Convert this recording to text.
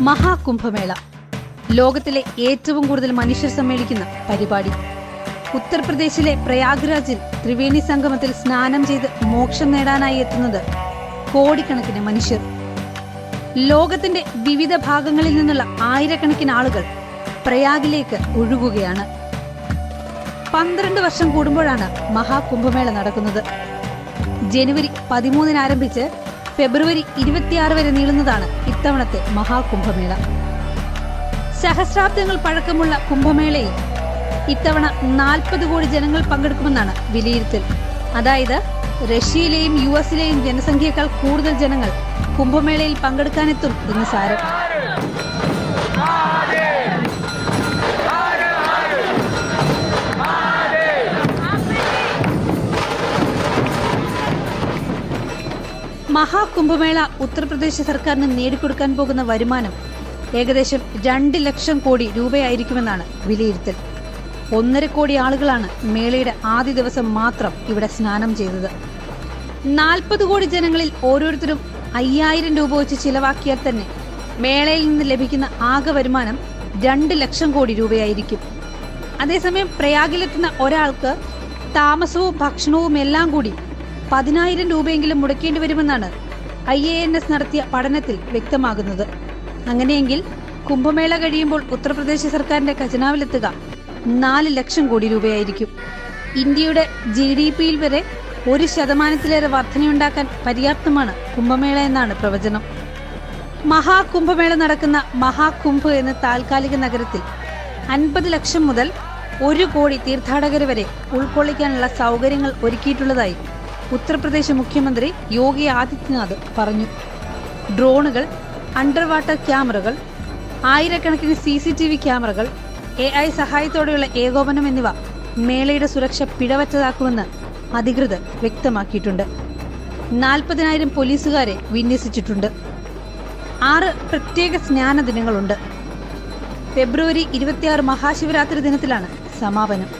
മഹാകുംഭമേള. ലോകത്തിലെ ഏറ്റവും കൂടുതൽ മനുഷ്യർ സമ്മേളിക്കുന്ന പരിപാടി. ഉത്തർപ്രദേശിലെ പ്രയാഗ്രാജിൽ ത്രിവേണി സംഗമത്തിൽ സ്നാനം ചെയ്ത് മോക്ഷം നേടാനായി എത്തുന്നത് കോടിക്കണക്കിന് മനുഷ്യർ. ലോകത്തിന്റെ വിവിധ ഭാഗങ്ങളിൽ നിന്നുള്ള ആയിരക്കണക്കിന് ആളുകൾ പ്രയാഗിലേക്ക് ഒഴുകുകയാണ്. പന്ത്രണ്ട് വർഷം കൂടുമ്പോഴാണ് മഹാകുംഭമേള നടക്കുന്നത്. ജനുവരി പതിമൂന്നിന് ആരംഭിച്ച് ഫെബ്രുവരി ഇരുപത്തിയാറ് വരെ നീളുന്നതാണ് ഇത്തവണത്തെ മഹാകുംഭമേള. സഹസ്രാബ്ദങ്ങൾ പഴക്കമുള്ള കുംഭമേളയിൽ ഇത്തവണ നാൽപ്പത് കോടി ജനങ്ങൾ പങ്കെടുക്കുമെന്നാണ് വിലയിരുത്തൽ. അതായത് റഷ്യയിലെയും യു എസിലെയും ജനസംഖ്യയേക്കാൾ കൂടുതൽ ജനങ്ങൾ കുംഭമേളയിൽ പങ്കെടുക്കാനെത്തും എന്ന് സാരം. മഹാകുംഭമേള ഉത്തർപ്രദേശ് സർക്കാരിന് നേടിക്കൊടുക്കാൻ പോകുന്ന വരുമാനം ഏകദേശം രണ്ട് ലക്ഷം കോടി രൂപയായിരിക്കുമെന്നാണ് വിലയിരുത്തൽ. ഒന്നര കോടി ആളുകളാണ് മേളയുടെ ആദ്യ ദിവസം മാത്രം ഇവിടെ സ്നാനം ചെയ്തത്. നാൽപ്പത് കോടി ജനങ്ങളിൽ ഓരോരുത്തരും അയ്യായിരം രൂപ വെച്ച് ചിലവാക്കിയാൽ തന്നെ മേളയിൽ നിന്ന് ലഭിക്കുന്ന ആകെ വരുമാനം രണ്ട് ലക്ഷം കോടി രൂപയായിരിക്കും. അതേസമയം പ്രയാഗിലെത്തുന്ന ഒരാൾക്ക് താമസവും ഭക്ഷണവും എല്ലാം കൂടി പതിനായിരം രൂപയെങ്കിലും മുടക്കേണ്ടി വരുമെന്നാണ് ഐ എ എൻ എസ് നടത്തിയ പഠനത്തിൽ വ്യക്തമാകുന്നത്. അങ്ങനെയെങ്കിൽ കുംഭമേള കഴിയുമ്പോൾ ഉത്തർപ്രദേശ് സർക്കാരിന്റെ ഖജനാവിലെത്തുക നാല് ലക്ഷം കോടി രൂപയായിരിക്കും. ഇന്ത്യയുടെ ജി ഡി പിയിൽ വരെ ഒരു ശതമാനത്തിലേറെ വർധനയുണ്ടാക്കാൻ പര്യാപ്തമാണ് കുംഭമേള എന്നാണ് പ്രവചനം. മഹാകുംഭമേള നടക്കുന്ന മഹാകുംഭ് എന്ന താൽക്കാലിക നഗരത്തിൽ അൻപത് ലക്ഷം മുതൽ ഒരു കോടി തീർത്ഥാടകരെ വരെ ഉൾക്കൊള്ളിക്കാനുള്ള സൗകര്യങ്ങൾ ഒരുക്കിയിട്ടുള്ളതായി ഉത്തർപ്രദേശ് മുഖ്യമന്ത്രി യോഗി ആദിത്യനാഥ് പറഞ്ഞു. ഡ്രോണുകൾ അണ്ടർ വാട്ടർ ക്യാമറകൾ ആയിരക്കണക്കിന് സി സി ടി വി ക്യാമറകൾ എ ഐ സഹായത്തോടെയുള്ള ഏകോപനം എന്നിവ മേളയുടെ സുരക്ഷ പിഴവറ്റതാക്കുമെന്ന് അധികൃതർ വ്യക്തമാക്കിയിട്ടുണ്ട്. നാൽപ്പതിനായിരം പോലീസുകാരെ വിന്യസിച്ചിട്ടുണ്ട്. ആറ് പ്രത്യേക സ്നാന ദിനങ്ങളുണ്ട് ഫെബ്രുവരി ഇരുപത്തിയാറ് മഹാശിവരാത്രി ദിനത്തിലാണ് സമാപനം.